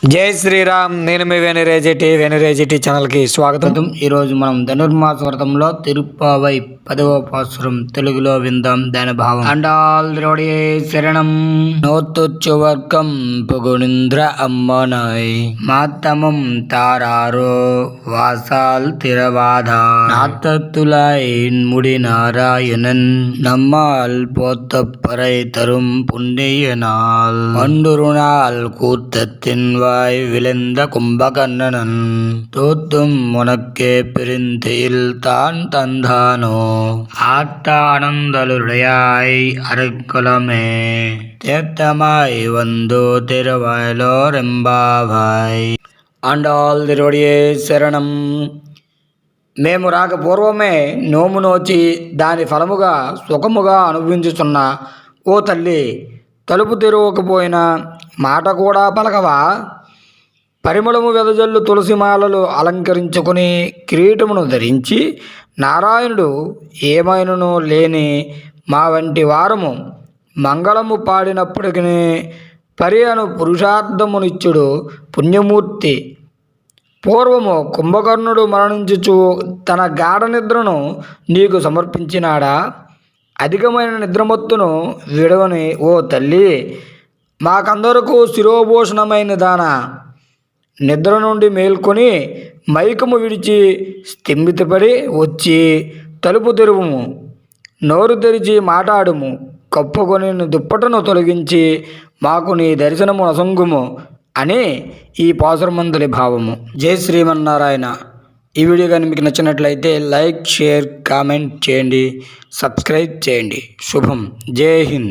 జై శ్రీరామ్ నేను మీ వెనరేజిటి వెనరేజిటి ఛానల్కి స్వాగతం స్వాగతం ఈరోజు మనం ధనుర్మాస వ్రతంలో తిరుప్పావై పదవ పాసురం తెలుగులో విందాం దాని భావం అండాల్ ద్రోడే శరణం నోత్తొచ్చు వర్గం పుగునింద్ర అమ్మనాయ్ మాత్తమం తారారో వాసాల్ తిరవాద நாத்தத்துலாய் முடி நாராயணன் நம்மால் போத்தப்பறை தரும் புண்ணியனால் வண்டுரு நாள் கூத்தத்தின் வாய் விளைந்த கும்பகர்ணனன் தோத்தும் உனக்கே பிரிந்தையில் தான் தந்தானோ ஆட்ட ஆனந்தலுடையாய் அருக்குலமே தேத்தமாய் வந்து திருவாயிலோ ரெம்பாவாய் ఆండాల్ తిరువడియే శరణం మేము రాక పూర్వమే నోము నోచి దాని ఫలముగా సుఖముగా అనుభవించుచున్న ఓ తల్లి తలుపు తెరవకపోయినా మాట కూడా పలకవా పరిమళము వెదజల్లు తులసిమాలలు అలంకరించుకుని కిరీటమును ధరించి నారాయణుడు ఏమైనను లేని మా వంటి వారము మంగళము పాడినప్పటికీ పరి అను పురుషార్థమునిచ్చుడు పుణ్యమూర్తి. పూర్వము కుంభకర్ణుడు మరణించుచు తన గాఢ నిద్రను నీకు సమర్పించినాడా? అధికమైన నిద్రమత్తును విడవని ఓ తల్లి మాకందరకు శిరోభూషణమైన దాన నిద్ర నుండి మేల్కొని మైకము విడిచి స్తంభితపడి వచ్చి తలుపు తెరువుము. నోరు తెరిచి మాట్లాడుము కప్పుకొని దుప్పటను తొలగించి మాకు నీ దర్శనము నసంగుము అని ఈ పాసురమందులి భావము. జై శ్రీమన్నారాయణ. ఈ వీడియో కానీ మీకు నచ్చినట్లయితే లైక్ షేర్ కామెంట్ చేయండి. సబ్స్క్రైబ్ చేయండి. శుభం. జై హింద్.